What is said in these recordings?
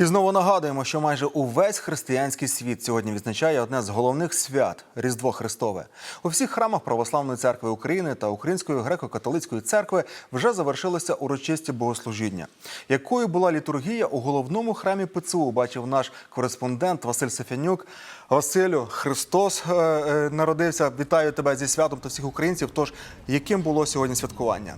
І знову нагадуємо, що майже увесь християнський світ сьогодні відзначає одне з головних свят Різдво Христове. У всіх храмах Православної церкви України та Української греко-католицької церкви вже завершилися урочисті богослужіння. Якою була літургія у головному храмі ПЦУ, бачив наш кореспондент Василь Сефянюк. Василю, Христос е, е, народився. Вітаю тебе зі святом та всіх українців. Тож, яким було сьогодні святкування?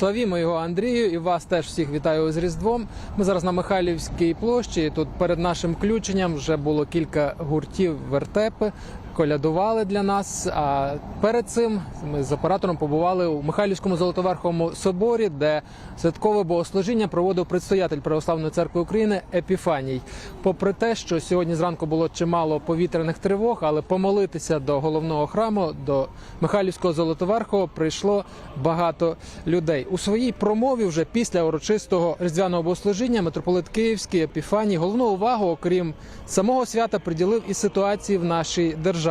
Славімо його Андрію і вас теж всіх вітаю з Різдвом. Ми зараз на Михайлівській площі. Тут перед нашим включенням вже було кілька гуртів вертепи. Колядували для нас. А перед цим ми з оператором побували у Михайлівському Золотоверховому соборі, де святкове богослужіння проводив предстоятель Православної церкви України Епіфаній. Попри те, що сьогодні зранку було чимало повітряних тривог, але помолитися до головного храму, до Михайлівського Золотоверхового прийшло багато людей. У своїй промові вже після урочистого різдвяного богослужіння митрополит Київський Епіфаній головну увагу, окрім самого свята, приділив і ситуації в нашій державі.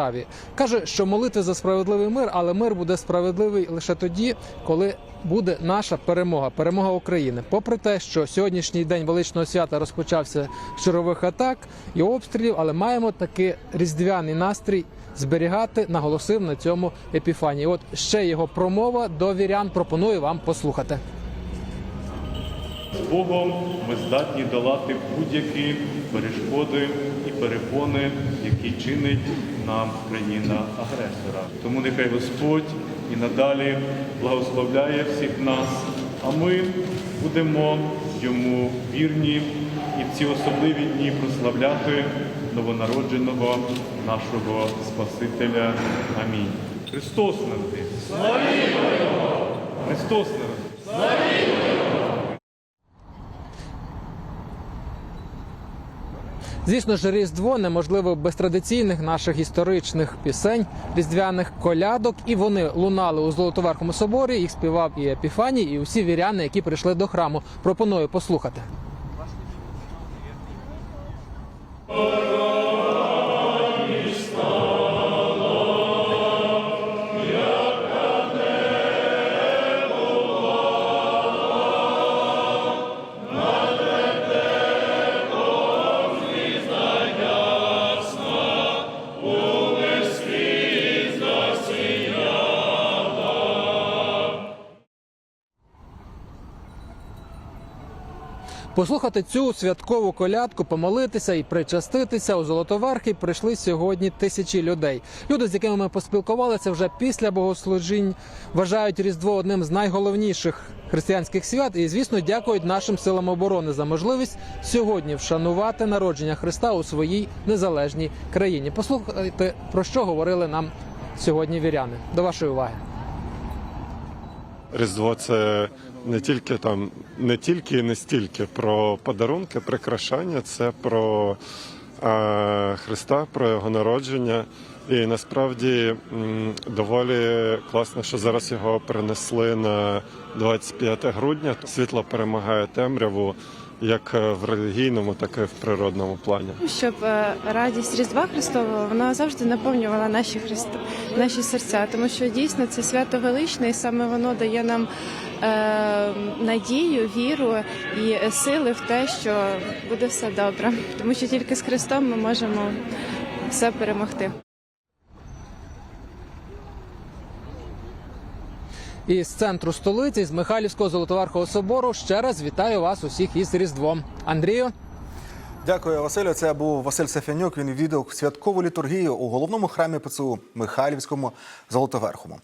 Каже, що молитви за справедливий мир, але мир буде справедливий лише тоді, коли буде наша перемога, перемога України. Попри те, що сьогоднішній день величного свята розпочався з шарових атак і обстрілів, але маємо таки різдвяний настрій зберігати, наголосив на цьому епіфанії. От ще його промова до вірян пропоную вам послухати. З Богом ми здатні долати будь-які перешкоди і перепони, які чинить нам країна-агресора. Тому нехай Господь і надалі благословляє всіх нас, а ми будемо йому вірні і в ці особливі дні прославляти новонародженого нашого Спасителя. Амінь. Христос народився! Славімо Його! Христос народився! Звісно ж, Різдво неможливо без традиційних наших історичних пісень, різдвяних колядок, і вони лунали у Золотоверхому соборі. Їх співав і Епіфаній, і усі віряни, які прийшли до храму. Пропоную послухати. Послухати цю святкову колядку, помолитися і причаститися у Золотоверхи прийшли сьогодні тисячі людей. Люди, з якими ми поспілкувалися вже після богослужінь, вважають Різдво одним з найголовніших християнських свят. І, звісно, дякують нашим силам оборони за можливість сьогодні вшанувати народження Христа у своїй незалежній країні. Послухайте, про що говорили нам сьогодні віряни. До вашої уваги. Різдво це не тільки там, не тільки і не стільки про подарунки, прикрашання, це про е, Христа, про його народження. І насправді доволі класно, що зараз його перенесли на 25 грудня. Світло перемагає темряву як в релігійному, так і в природному плані. щоб е, радість Різдва Христового вона завжди наповнювала наші Христ... наші серця, тому що дійсно це свято величне, і саме воно дає нам е, надію, віру і сили в те, що буде все добре, тому що тільки з Христом ми можемо все перемогти. І з центру столиці, з Михайлівського Золотоверхового собору, ще раз вітаю вас усіх із Різдвом. Андрію. Дякую, Василю. Це був Василь Сафянюк. Він відвідав святкову літургію у головному храмі ПЦУ Михайлівському Золотоверхому.